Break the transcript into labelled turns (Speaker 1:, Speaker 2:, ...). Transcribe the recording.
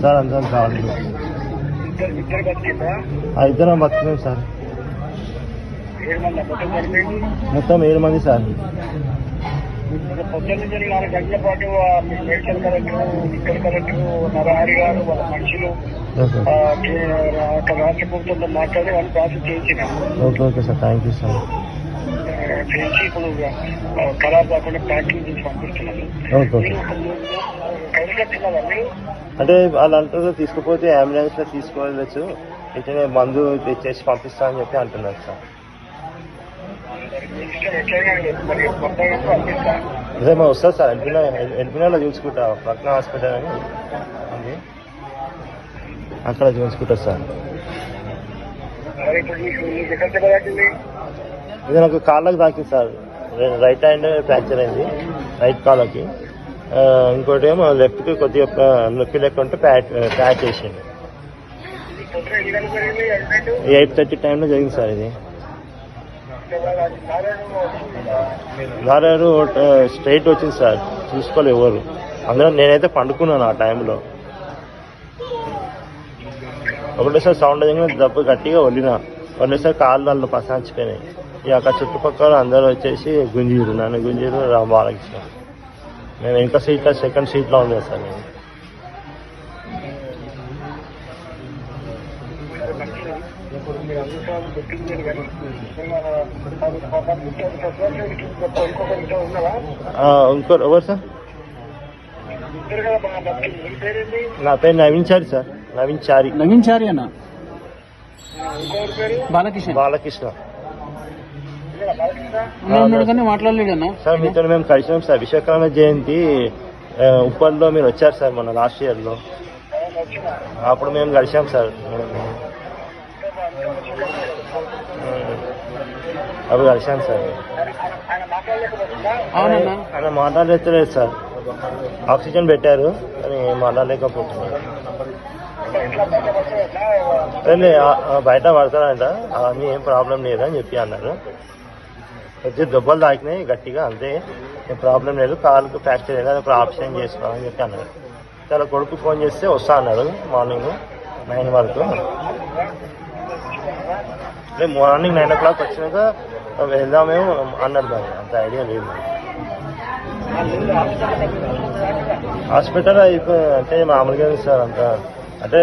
Speaker 1: Sir అంతా కావాలి.
Speaker 2: ఇద్దరు
Speaker 1: బతుకున్నాం సార్.
Speaker 2: మొత్తం
Speaker 1: ఏడు మంది సార్.
Speaker 2: ఇక పొద్దున్న నుంచి నాలుగు గంటల పాటు ఆ మీ మెడికల్ కలెక్టర్ ఇక్కడ కలెక్టర్ నరహరి గారు వాళ్ళ మనుషులు
Speaker 1: ఓకే సార్.
Speaker 2: ఆ, కే- అక్కడ రాష్ట్ర ప్రభుత్వంతో మాట్లాడి వాళ్ళు ప్రాసెస్ చేయించిన.
Speaker 1: Okay okay sir. Thank you sir.
Speaker 2: ఆ, ఇప్పుడు ఖరాబ్ కాకుండా ప్యాకింగ్ చేసి పంపిస్తున్నాము
Speaker 1: అంటే వాళ్ళు అంటారు తీసుకుపోతే అంబులెన్స్లో తీసుకోవచ్చు అయితే మందు తెచ్చేసి పంపిస్తా అని చెప్పి అంటున్నారు సార్.
Speaker 2: మీ
Speaker 1: మేము వస్తుంది సార్. ఎల్పినా ఎల్పినాలో చూసుకుంటా. పక్కన హాస్పిటల్ అని ఉంది. అక్కడ చూసుకుంటా సార్. ఇది నాకు కాళ్ళకి తాకింది సార్. రైట్ హ్యాండ్ ఫ్రాక్చర్ అయింది. రైట్ కాళ్ళకి. ఇంకోటి ఏమో లెఫ్ట్కి కొద్దిగా నొప్పి లెక్క ఉంటే ప్యాచ్ ప్యాక్ చేసింది
Speaker 2: ఈ
Speaker 1: ఎయిట్ థర్టీ టైంలో జరిగింది సార్ ఇది. గారు స్ట్రైట్ వచ్చింది సార్. చూసుకోలేదు ఎవరు. అందులో నేనైతే పండుకున్నాను ఆ టైంలో ఒకటేసారి సౌండ్ దగ్గర దెబ్బ గట్టిగా వదిలిన. ఒకటేసారి కాళ్ళు దాంట్లో పసాంచిపోయినాయి ఇక చుట్టుపక్కల అందరూ వచ్చేసి గుంజీరు నన్ను గుంజీరు రామ్ బాలకృష్ణ. మేము ఇంకా సీట్లో సెకండ్ సీట్లో ఉంది సార్ నేను. ఆ, ఇంకో ఎవరు సార్? నా పేరు నవీన్ చారి సార్. నవీన్ చారి.
Speaker 3: నవీన్ చారి అన్న. బాలకృష్ణ.
Speaker 1: బాలకృష్ణ
Speaker 3: ఉన్నాడు కానీ మాట్లాడలేడు అన్న
Speaker 1: సార్ మీతో మేము కలిసినాం సార్. విశ్వకర్మ జయంతి ఉప్పల్లో మీరు వచ్చారు సార్ మన లాస్ట్ ఇయర్లో అప్పుడు మేము కలిసాం సార్ అప్పుడు కలిసాం సార్. ఆయన మాట్లాడలేదు సార్. ఆక్సిజన్ పెట్టారు కానీ మాట్లాడలేకపోతున్నారు. బయట పడతారంట. అవన్నీ ఏం ప్రాబ్లం లేదని చెప్పి అన్నారు. వచ్చి దెబ్బలు తాకినాయి గట్టిగా అంతే. ఏం ప్రాబ్లం లేదు కాలుకు ఫ్రాక్చర్ అయింది అది ఒక ఆప్షన్ చేసుకోవాలని చెప్పి అన్నాడు చాలా కొడుకు ఫోన్ చేస్తే వస్తా అన్నారు మార్నింగ్ నైన్ వరకు. రేపు మార్నింగ్ నైన్ ఓ క్లాక్ వచ్చినాక వెళ్దామేమో అన్నారు దాన్ని అంత ఐడియా లేదు. హాస్పిటల్ అయిపోయి అంటే మామూలుగా సార్ అంత అంటే